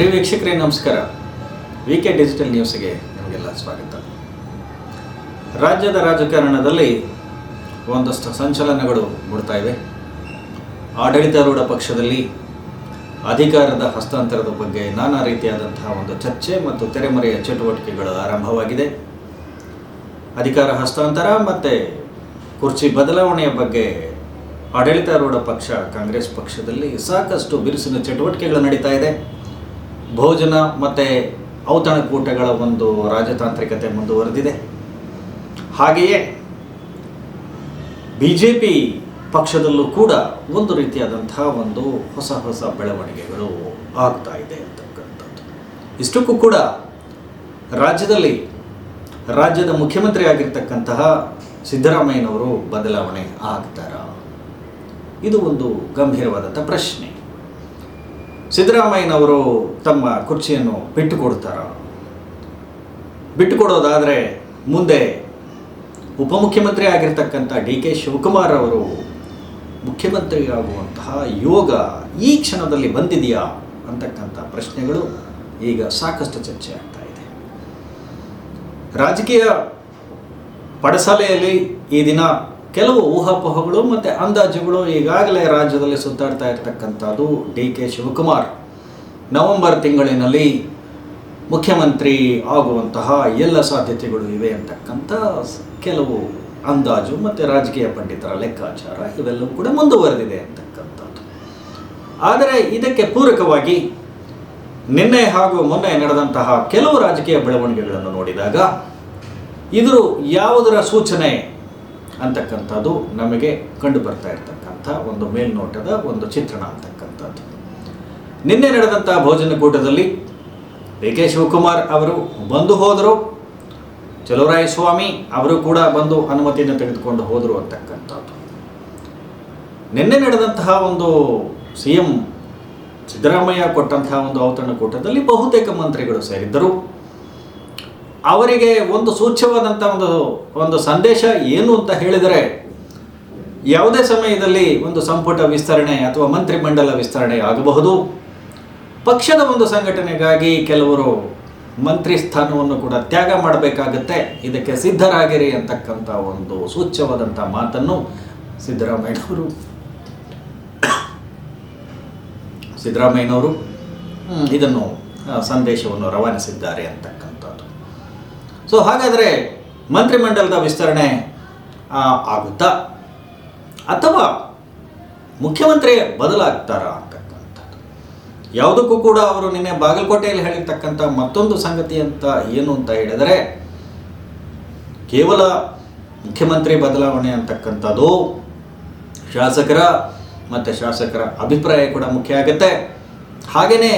ಪ್ರಿಯ ವೀಕ್ಷಕರೇ, ನಮಸ್ಕಾರ. V K digital ನ್ಯೂಸ್ಗೆ ನಿಮಗೆಲ್ಲ ಸ್ವಾಗತ. ರಾಜ್ಯದ ರಾಜಕಾರಣದಲ್ಲಿ ಒಂದಷ್ಟು ಸಂಚಲನಗಳು ಮೂಡ್ತಾ ಇವೆ. ಆಡಳಿತಾರೂಢ ಪಕ್ಷದಲ್ಲಿ ಅಧಿಕಾರದ ಹಸ್ತಾಂತರದ ಬಗ್ಗೆ ನಾನಾ ರೀತಿಯಾದಂತಹ ಒಂದು ಚರ್ಚೆ ಮತ್ತು ತೆರೆಮರೆಯ ಚಟುವಟಿಕೆಗಳು ಆರಂಭವಾಗಿದೆ. ಅಧಿಕಾರ ಹಸ್ತಾಂತರ ಮತ್ತು ಕುರ್ಚಿ ಬದಲಾವಣೆಯ ಬಗ್ಗೆ ಆಡಳಿತಾರೂಢ ಪಕ್ಷ ಕಾಂಗ್ರೆಸ್ ಪಕ್ಷದಲ್ಲಿ ಸಾಕಷ್ಟು ಬಿರುಸಿನ ಚಟುವಟಿಕೆಗಳು ನಡೀತಾ ಇದೆ. ಭೋಜನ ಮತ್ತು ಔತಣಕೂಟಗಳ ಒಂದು ರಾಜತಾಂತ್ರಿಕತೆ ಮುಂದುವರೆದಿದೆ. ಹಾಗೆಯೇ ಬಿ ಜೆ ಪಿ ಪಕ್ಷದಲ್ಲೂ ಕೂಡ ಒಂದು ರೀತಿಯಾದಂತಹ ಒಂದು ಹೊಸ ಹೊಸ ಬೆಳವಣಿಗೆಗಳು ಆಗ್ತಾ ಇದೆ ಅಂತಕ್ಕಂಥದ್ದು. ಇಷ್ಟಕ್ಕೂ ಕೂಡ ರಾಜ್ಯದಲ್ಲಿ ರಾಜ್ಯದ ಮುಖ್ಯಮಂತ್ರಿ ಆಗಿರ್ತಕ್ಕಂತಹ ಸಿದ್ದರಾಮಯ್ಯನವರು ಬದಲಾವಣೆ ಆಗ್ತಾರಾ? ಇದು ಒಂದು ಗಂಭೀರವಾದಂಥ ಪ್ರಶ್ನೆ. ಸಿದ್ದರಾಮಯ್ಯನವರು ತಮ್ಮ ಕುರ್ಚಿಯನ್ನು ಬಿಟ್ಟುಕೊಡ್ತಾರ ಬಿಟ್ಟುಕೊಡೋದಾದರೆ ಮುಂದೆ ಉಪಮುಖ್ಯಮಂತ್ರಿ ಆಗಿರ್ತಕ್ಕಂಥ ಡಿ ಕೆ ಶಿವಕುಮಾರ್ ಅವರು ಮುಖ್ಯಮಂತ್ರಿ ಆಗುವಂತಹ ಯೋಗ ಈ ಕ್ಷಣದಲ್ಲಿ ಬಂದಿದೆಯಾ ಅಂತಕ್ಕಂಥ ಪ್ರಶ್ನೆಗಳು ಈಗ ಸಾಕಷ್ಟು ಚರ್ಚೆ ಆಗ್ತಾ ಇದೆ. ರಾಜಕೀಯ ಪಡಸಾಲೆಯಲ್ಲಿ ಈ ದಿನ ಕೆಲವು ಊಹಾಪೋಹಗಳು ಮತ್ತು ಅಂದಾಜುಗಳು ಈಗಾಗಲೇ ರಾಜ್ಯದಲ್ಲಿ ಸುತ್ತಾಡ್ತಾ ಇರತಕ್ಕಂಥದ್ದು ಡಿ ಕೆ ಶಿವಕುಮಾರ್. ನವೆಂಬರ್ ತಿಂಗಳಿನಲ್ಲಿ ಮುಖ್ಯಮಂತ್ರಿ ಆಗುವಂತಹ ಎಲ್ಲ ಸಾಧ್ಯತೆಗಳು ಇವೆ ಅಂತಕ್ಕಂಥ ಕೆಲವು ಅಂದಾಜು ಮತ್ತು ರಾಜಕೀಯ ಪಂಡಿತರ ಲೆಕ್ಕಾಚಾರ ಇವೆಲ್ಲವೂ ಕೂಡ ಮುಂದುವರೆದಿದೆ ಅಂತಕ್ಕಂಥದ್ದು. ಆದರೆ ಇದಕ್ಕೆ ಪೂರಕವಾಗಿ ನಿನ್ನೆ ಹಾಗೂ ಮೊನ್ನೆ ನಡೆದಂತಹ ಕೆಲವು ರಾಜಕೀಯ ಬೆಳವಣಿಗೆಗಳನ್ನು ನೋಡಿದಾಗ ಇದು ಯಾವುದರ ಸೂಚನೆ ಅಂತಕ್ಕಂಥದ್ದು ನಮಗೆ ಕಂಡು ಬರ್ತಾ ಇರತಕ್ಕಂಥ ಒಂದು ಮೇಲ್ನೋಟದ ಒಂದು ಚಿತ್ರಣ ಅಂತಕ್ಕಂಥದ್ದು. ನಿನ್ನೆ ನಡೆದಂಥ ಭೋಜನಕೂಟದಲ್ಲಿ ಡಿ ಕೆ ಶಿವಕುಮಾರ್ ಅವರು ಬಂದು ಹೋದರು. ಚಲುವರಾಯ ಸ್ವಾಮಿ ಅವರು ಕೂಡ ಬಂದು ಅನುಮತಿಯನ್ನು ತೆಗೆದುಕೊಂಡು ಹೋದರು ಅಂತಕ್ಕಂಥದ್ದು. ನಿನ್ನೆ ನಡೆದಂತಹ ಒಂದು ಸಿ ಎಂ ಸಿದ್ದರಾಮಯ್ಯ ಕೊಟ್ಟಂತಹ ಒಂದು ಔತಣಕೂಟದಲ್ಲಿ ಬಹುತೇಕ ಮಂತ್ರಿಗಳು ಸೇರಿದ್ದರು. ಅವರಿಗೆ ಒಂದು ಸೂಚ್ಯವಾದಂಥ ಒಂದು ಒಂದು ಸಂದೇಶ ಏನು ಅಂತ ಹೇಳಿದರೆ, ಯಾವುದೇ ಸಮಯದಲ್ಲಿ ಒಂದು ಸಂಪುಟ ವಿಸ್ತರಣೆ ಅಥವಾ ಮಂತ್ರಿಮಂಡಲ ವಿಸ್ತರಣೆ ಆಗಬಹುದು. ಪಕ್ಷದ ಒಂದು ಸಂಘಟನೆಗಾಗಿ ಕೆಲವರು ಮಂತ್ರಿ ಸ್ಥಾನವನ್ನು ಕೂಡ ತ್ಯಾಗ ಮಾಡಬೇಕಾಗತ್ತೆ. ಇದಕ್ಕೆ ಸಿದ್ಧರಾಗಿರಿ ಅಂತಕ್ಕಂಥ ಒಂದು ಸೂಚ್ಯವಾದಂಥ ಮಾತನ್ನು ಸಿದ್ದರಾಮಯ್ಯನವರು ಸಿದ್ದರಾಮಯ್ಯನವರು ಇದನ್ನು ಸಂದೇಶವನ್ನು ರವಾನಿಸಿದ್ದಾರೆ ಅಂತಕ್ಕಂಥದ್ದು ಸೊ ಹಾಗಾದರೆ ಮಂತ್ರಿಮಂಡಲದ ವಿಸ್ತರಣೆ ಆಗುತ್ತಾ? ಅಥವಾ ಮುಖ್ಯಮಂತ್ರಿ ಬದಲಾಗ್ತಾರಾ ಅಂತಕ್ಕಂಥದ್ದು? ಯಾವುದಕ್ಕೂ ಕೂಡ ಅವರು ನಿನ್ನೆ ಬಾಗಲಕೋಟೆಯಲ್ಲಿ ಹೇಳಿರ್ತಕ್ಕಂಥ ಮತ್ತೊಂದು ಸಂಗತಿ ಅಂತ ಏನು ಅಂತ ಹೇಳಿದರೆ, ಕೇವಲ ಮುಖ್ಯಮಂತ್ರಿ ಬದಲಾವಣೆ ಅಂತಕ್ಕಂಥದ್ದು ಶಾಸಕರ ಮತ್ತು ಶಾಸಕರ ಅಭಿಪ್ರಾಯ ಕೂಡ ಮುಖ್ಯ ಆಗುತ್ತೆ. ಹಾಗೆಯೇ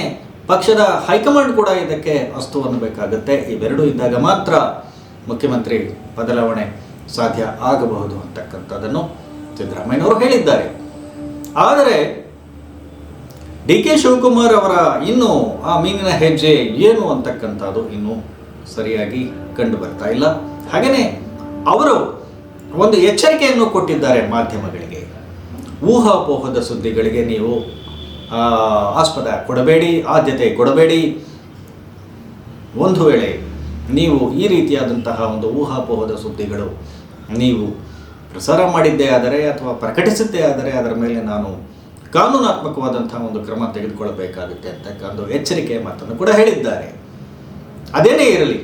ಪಕ್ಷದ ಹೈಕಮಾಂಡ್ ಕೂಡ ಇದಕ್ಕೆ ಅಸ್ತು ಅನ್ನಬೇಕಾಗುತ್ತೆ ಇವೆರಡೂ ಇದ್ದಾಗ ಮಾತ್ರ ಮುಖ್ಯಮಂತ್ರಿ ಬದಲಾವಣೆ ಸಾಧ್ಯ ಆಗಬಹುದು ಅಂತಕ್ಕಂಥದ್ದನ್ನು ಸಿದ್ದರಾಮಯ್ಯನವರು ಹೇಳಿದ್ದಾರೆ. ಆದರೆ ಡಿ ಕೆ ಶಿವಕುಮಾರ್ ಅವರ ಇನ್ನು ಆ ಮೀನಿನ ಹೆಜ್ಜೆ ಏನು ಅಂತಕ್ಕಂಥದ್ದು ಇನ್ನೂ ಸರಿಯಾಗಿ ಕಂಡು ಬರ್ತಾ ಇಲ್ಲ. ಹಾಗೆಯೇ ಅವರು ಒಂದು ಎಚ್ಚರಿಕೆಯನ್ನು ಕೊಟ್ಟಿದ್ದಾರೆ ಮಾಧ್ಯಮಗಳಿಗೆ. ಊಹಾಪೋಹದ ಸುದ್ದಿಗಳಿಗೆ ನೀವು ಆಸ್ಪದ ಕೊಡಬೇಡಿ, ಆದ್ಯತೆ ಕೊಡಬೇಡಿ. ಒಂದು ವೇಳೆ ನೀವು ಈ ರೀತಿಯಾದಂತಹ ಒಂದು ಊಹಾಪೋಹದ ಸುದ್ದಿಗಳು ನೀವು ಪ್ರಸಾರ ಮಾಡಿದ್ದೇ ಆದರೆ ಅಥವಾ ಪ್ರಕಟಿಸಿದ್ದೇ ಆದರೆ ಅದರ ಮೇಲೆ ನಾನು ಕಾನೂನಾತ್ಮಕವಾದಂತಹ ಒಂದು ಕ್ರಮ ತೆಗೆದುಕೊಳ್ಳಬೇಕಾಗುತ್ತೆ ಅಂತಕ್ಕಂಥ ಒಂದು ಎಚ್ಚರಿಕೆಯ ಮಾತನ್ನು ಕೂಡ ಹೇಳಿದ್ದಾರೆ. ಅದೇನೇ ಇರಲಿ,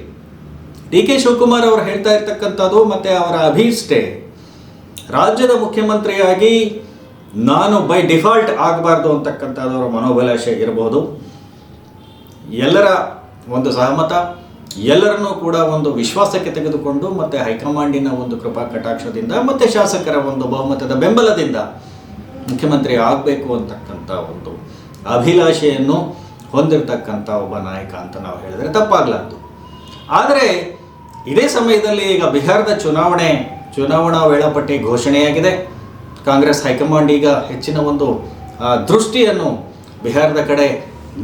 ಡಿ ಕೆ ಶಿವಕುಮಾರ್ ಅವರು ಹೇಳ್ತಾ ಇರ್ತಕ್ಕಂಥದ್ದು ಮತ್ತು ಅವರ ಅಭೀಷ್ಟೆ. ರಾಜ್ಯದ ಮುಖ್ಯಮಂತ್ರಿಯಾಗಿ ನಾನು ಬೈ ಡಿಫಾಲ್ಟ್ ಆಗಬಾರ್ದು ಅಂತಕ್ಕಂಥದ್ದು ಅವರ ಮನೋಭಿಲಾಷೆ ಇರಬಹುದು ಎಲ್ಲರ ಒಂದು ಸಹಮತ, ಎಲ್ಲರನ್ನೂ ಕೂಡ ಒಂದು ವಿಶ್ವಾಸಕ್ಕೆ ತೆಗೆದುಕೊಂಡು ಮತ್ತು ಹೈಕಮಾಂಡಿನ ಒಂದು ಕೃಪಾ ಕಟಾಕ್ಷದಿಂದ ಮತ್ತು ಶಾಸಕರ ಒಂದು ಬಹುಮತದ ಬೆಂಬಲದಿಂದ ಮುಖ್ಯಮಂತ್ರಿ ಆಗಬೇಕು ಅಂತಕ್ಕಂಥ ಒಂದು ಅಭಿಲಾಷೆಯನ್ನು ಹೊಂದಿರತಕ್ಕಂಥ ಒಬ್ಬ ನಾಯಕ ಅಂತ ನಾವು ಹೇಳಿದರೆ ತಪ್ಪಾಗಲಾರ್ದು. ಆದರೆ ಇದೇ ಸಮಯದಲ್ಲಿ ಈಗ ಬಿಹಾರದ ಚುನಾವಣೆ, ಚುನಾವಣಾ ವೇಳಾಪಟ್ಟಿ ಘೋಷಣೆಯಾಗಿದೆ. ಕಾಂಗ್ರೆಸ್ ಹೈಕಮಾಂಡ್ ಈಗ ಹೆಚ್ಚಿನ ಒಂದು ದೃಷ್ಟಿಯನ್ನು ಬಿಹಾರದ ಕಡೆ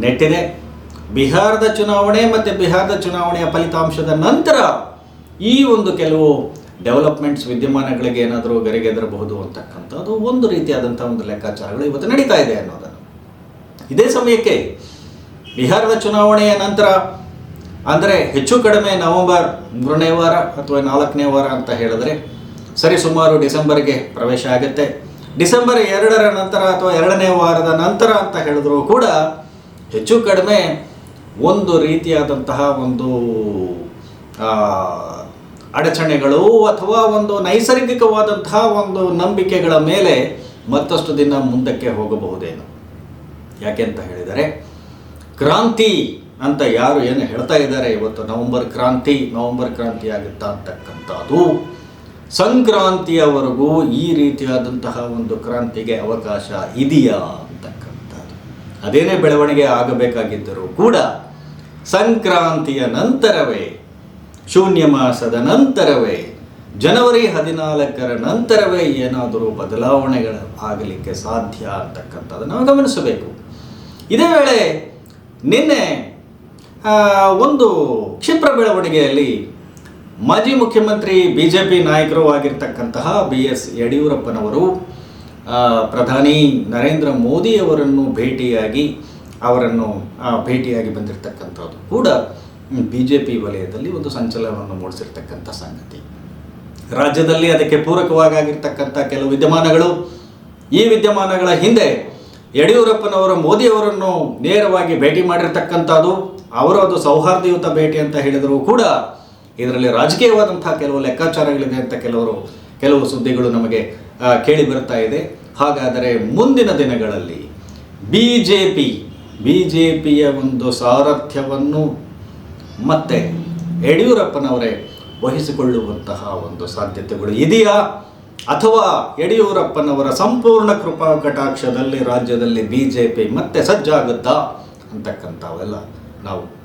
ನೆಟ್ಟಿದೆ. ಬಿಹಾರದ ಚುನಾವಣೆ ಮತ್ತು ಬಿಹಾರದ ಚುನಾವಣೆಯ ಫಲಿತಾಂಶದ ನಂತರ ಈ ಒಂದು ಕೆಲವು ಡೆವಲಪ್ಮೆಂಟ್ಸ್ ವಿದ್ಯಮಾನಗಳಿಗೆ ಏನಾದರೂ ಗರಿಗೆದರಬಹುದು ಅಂತಕ್ಕಂಥದ್ದು ಒಂದು ರೀತಿಯಾದಂಥ ಒಂದು ಲೆಕ್ಕಾಚಾರಗಳು ಇವತ್ತು ನಡೀತಾ ಇದೆ ಅನ್ನೋದನ್ನು. ಇದೇ ಸಮಯಕ್ಕೆ ಬಿಹಾರದ ಚುನಾವಣೆಯ ನಂತರ, ಅಂದರೆ ಹೆಚ್ಚು ಕಡಿಮೆ ನವೆಂಬರ್ ಮೂರನೇ ವಾರ ಅಥವಾ ನಾಲ್ಕನೇ ವಾರ ಅಂತ ಹೇಳಿದ್ರೆ ಸರಿ, ಸುಮಾರು ಡಿಸೆಂಬರ್ಗೆ ಪ್ರವೇಶ ಆಗುತ್ತೆ. ಡಿಸೆಂಬರ್ ಎರಡರ ನಂತರ ಅಥವಾ ಎರಡನೇ ವಾರದ ನಂತರ ಅಂತ ಹೇಳಿದ್ರು ಕೂಡ ಹೆಚ್ಚು ಕಡಿಮೆ ಒಂದು ರೀತಿಯಾದಂತಹ ಒಂದು ಅಡಚಣೆಗಳು ಅಥವಾ ಒಂದು ನೈಸರ್ಗಿಕವಾದಂತಹ ಒಂದು ನಂಬಿಕೆಗಳ ಮೇಲೆ ಮತ್ತಷ್ಟು ದಿನ ಮುಂದಕ್ಕೆ ಹೋಗಬಹುದೇನು? ಯಾಕೆ ಅಂತ ಹೇಳಿದರೆ, ಕ್ರಾಂತಿ ಅಂತ ಯಾರು ಏನು ಹೇಳ್ತಾ ಇದ್ದಾರೆ ಇವತ್ತು ನವೆಂಬರ್ ಕ್ರಾಂತಿ ನವೆಂಬರ್ ಕ್ರಾಂತಿ ಆಗುತ್ತಾ ಅಂತಕ್ಕಂಥದ್ದು ಸಂಕ್ರಾಂತಿಯವರೆಗೂ ಈ ರೀತಿಯಾದಂತಹ ಒಂದು ಕ್ರಾಂತಿಗೆ ಅವಕಾಶ ಇದೆಯಾ ಅಂತಕ್ಕಂಥದ್ದು ಅದೇನೇ ಬೆಳವಣಿಗೆ ಆಗಬೇಕಾಗಿದ್ದರೂ ಕೂಡ ಸಂಕ್ರಾಂತಿಯ ನಂತರವೇ, ಶೂನ್ಯ ಮಾಸದ ನಂತರವೇ, ಜನವರಿ ಹದಿನಾಲ್ಕರ ನಂತರವೇ ಏನಾದರೂ ಬದಲಾವಣೆಗಳು ಆಗಲಿಕ್ಕೆ ಸಾಧ್ಯ ಅಂತಕ್ಕಂಥದ್ದನ್ನು ನಾವು ಗಮನಿಸಬೇಕು. ಇದೇ ವೇಳೆ ನಿನ್ನೆ ಒಂದು ಕ್ಷಿಪ್ರ ಬೆಳವಣಿಗೆಯಲ್ಲಿ ಮಾಜಿ ಮುಖ್ಯಮಂತ್ರಿ ಬಿ ಜೆ ಪಿ ನಾಯಕರು ಆಗಿರ್ತಕ್ಕಂತಹ ಬಿ ಎಸ್ ಯಡಿಯೂರಪ್ಪನವರು ಪ್ರಧಾನಿ ನರೇಂದ್ರ ಮೋದಿಯವರನ್ನು ಭೇಟಿಯಾಗಿ, ಅವರನ್ನು ಭೇಟಿಯಾಗಿ ಬಂದಿರತಕ್ಕಂಥದ್ದು ಕೂಡ ಬಿ ಜೆ ಪಿ ವಲಯದಲ್ಲಿ ಒಂದು ಸಂಚಲನವನ್ನು ಮೂಡಿಸಿರ್ತಕ್ಕಂಥ ಸಂಗತಿ. ರಾಜ್ಯದಲ್ಲಿ ಅದಕ್ಕೆ ಪೂರಕವಾಗಿರ್ತಕ್ಕಂಥ ಕೆಲವು ವಿದ್ಯಮಾನಗಳು, ಈ ವಿದ್ಯಮಾನಗಳ ಹಿಂದೆ ಯಡಿಯೂರಪ್ಪನವರು ಮೋದಿಯವರನ್ನು ನೇರವಾಗಿ ಭೇಟಿ ಮಾಡಿರ್ತಕ್ಕಂಥದ್ದು ಅವರದು ಸೌಹಾರ್ದಯುತ ಭೇಟಿ ಅಂತ ಹೇಳಿದರೂ ಕೂಡ ಇದರಲ್ಲಿ ರಾಜಕೀಯವಾದಂತಹ ಕೆಲವು ಲೆಕ್ಕಾಚಾರಗಳಿದೆ ಅಂತ ಕೆಲವರು, ಕೆಲವು ಸುದ್ದಿಗಳು ನಮಗೆ ಕೇಳಿ ಬರ್ತಾ ಇದೆ. ಹಾಗಾದರೆ ಮುಂದಿನ ದಿನಗಳಲ್ಲಿ B J P B J ಪಿಯ ಒಂದು ಸಾರಥ್ಯವನ್ನು ಮತ್ತೆ ಯಡಿಯೂರಪ್ಪನವರೇ ವಹಿಸಿಕೊಳ್ಳುವಂತಹ ಒಂದು ಸಾಧ್ಯತೆಗಳು ಇದೆಯಾ? ಅಥವಾ ಯಡಿಯೂರಪ್ಪನವರ ಸಂಪೂರ್ಣ ಕೃಪಾ ಕಟಾಕ್ಷದಲ್ಲಿ ರಾಜ್ಯದಲ್ಲಿ ಬಿ ಜೆ ಪಿ ಮತ್ತೆ ಸಜ್ಜಾಗುತ್ತಾ? ಅಂತಕ್ಕಂಥವೆಲ್ಲ ನಾವು